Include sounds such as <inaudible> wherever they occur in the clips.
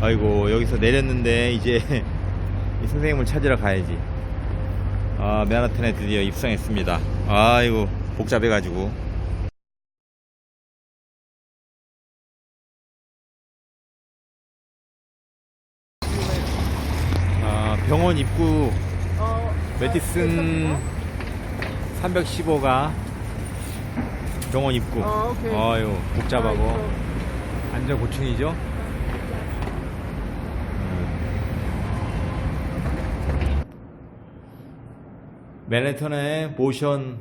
아이고 여기서 내렸는데 이제 <laughs> 이 선생님을 찾으러 가야지. 아 맨하탄에 드디어 입성했습니다. 아이고 복잡해가지고. 아 병원 입구. 메디슨 315가 병원 입구. 어. 아유 복잡하고. 완전 고충이죠 맨해튼의 모션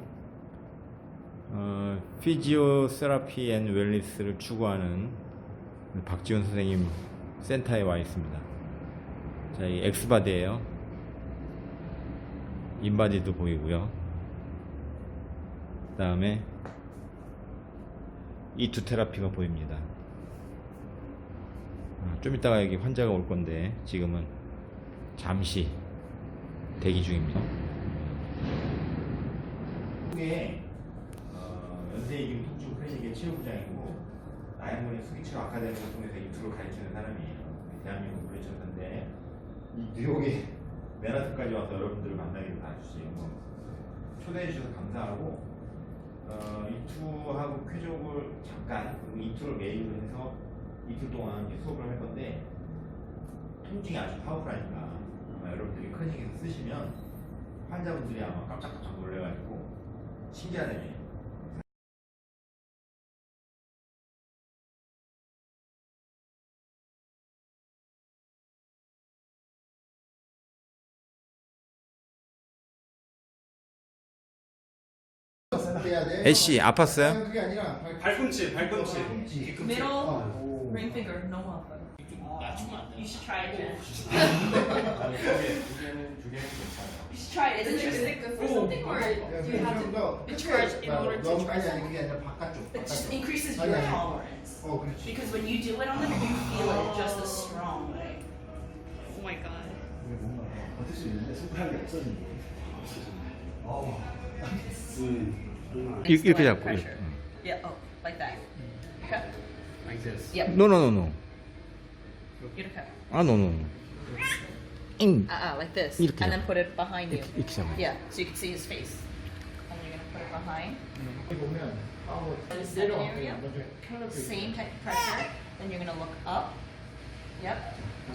어, 피지오세라피 앤 웰리스를 추구하는 박지훈 선생님 센터에 와 있습니다. 자, 이 엑스바디예요. 인바디도 보이고요. 그 다음에 이투 테라피가 보입니다. 아, 좀 이따가 여기 환자가 올 건데 지금은 잠시 대기 중입니다. 한국에 어, 연세이금 통증 클리닉의 치료부장이고 나영문의 수기치료 아카데미를 통해서 이투를 가르치는 사람이에요. 대한민국 그레쳤는데 이 뉴욕에 맨하튼까지 와서 여러분들을 만나게 봐주세요. 초대해 주셔서 감사하고 어, 이투하고 쾌족을 잠깐 이투를 메인으로 해서 이틀 동안 수업을 할 건데 통증이 아주 파워풀하니까 아마 여러분들이 클리닉에서 쓰시면 환자분들이 아마 깜짝깜짝 놀래가지고 신기하다며 애쉬 아팠어요? 그게 아니라 발꿈치, 발꿈치. 발꿈치. Middle 어. ring finger, no up. You should try it, Jen. <laughs> You should try it. Is it your stick for something or do you have to? 좀 to charge in order to 너무 charge 아니 아니 그게 아니라 바깥쪽. It just 바깥쪽. increases 아니, your 아니. tolerance. 어 그렇지. Because when you do it on them, you feel it just as strong. Oh my god. 뭔가 어쩔 수 있는데 손가락이 없어진 거. 이- 이렇게 잡고 Pressure. Yeah. Oh, like that. Okay. Like this. Yep. 노노노노 이렇게. 아 노노노 잉 Uh, uh, like this. 이렇게 And 잡아. then put it behind you. 이렇게 잡아 Yeah, so you can see his face. And you're gonna put it behind. 보면 아뭐 The seven area. Same type of pressure. Then you're gonna look up. Yep.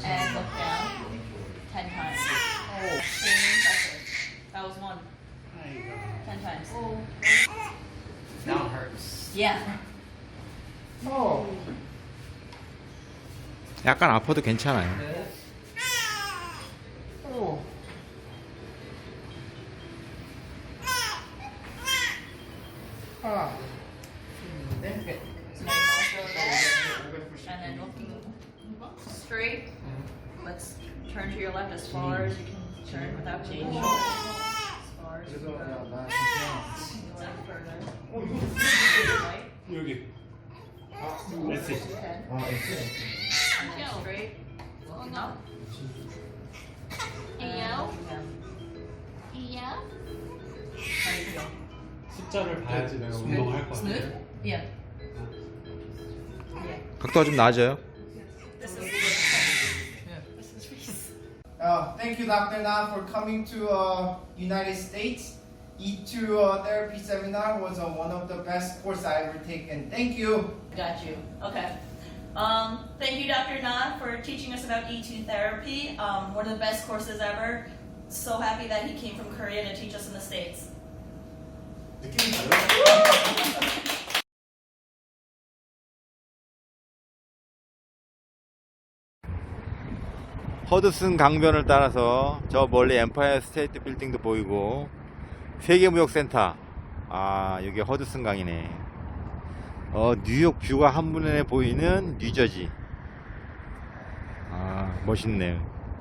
And look down. Ten times. Oh. Same pressure. That was one. Ten times. Now hurts. Yeah. 어. 약간 아파도 괜찮아요 어. 아. Good. So now you're gonna go there. And then looking straight. Let's turn to your left as far as you can turn without changing. As far as you 그래서 can 나, go. 나 진짜 Looking left further. Right. 여기. Let's see. Ten. 아. Looking up. Eyo. Yeah. Eyo. How do you feel? 숫자를 봐야지 내가 운동할 거야. Smooth? Yeah. Yeah. 각도가 좀 나아져요 This is yeah. This is Reese. Uh, thank you, Dr. Na, for coming to uh, United States. E2 uh, therapy seminar was uh, one of the best course I ever taken. Thank you. Got you. Okay. Um, thank you, Dr. Na, for teaching us about E2 therapy. Um, one of the best courses ever. So happy that he came from Korea to teach us in the States. 느낌이 달라. 허드슨 강변을 따라서 저 멀리 엠파이어 스테이트 빌딩도 보이고 세계무역센터 아 여기 허드슨 강이네 어 뉴욕 뷰가 한눈에 보이는 뉴저지. 아 멋있네요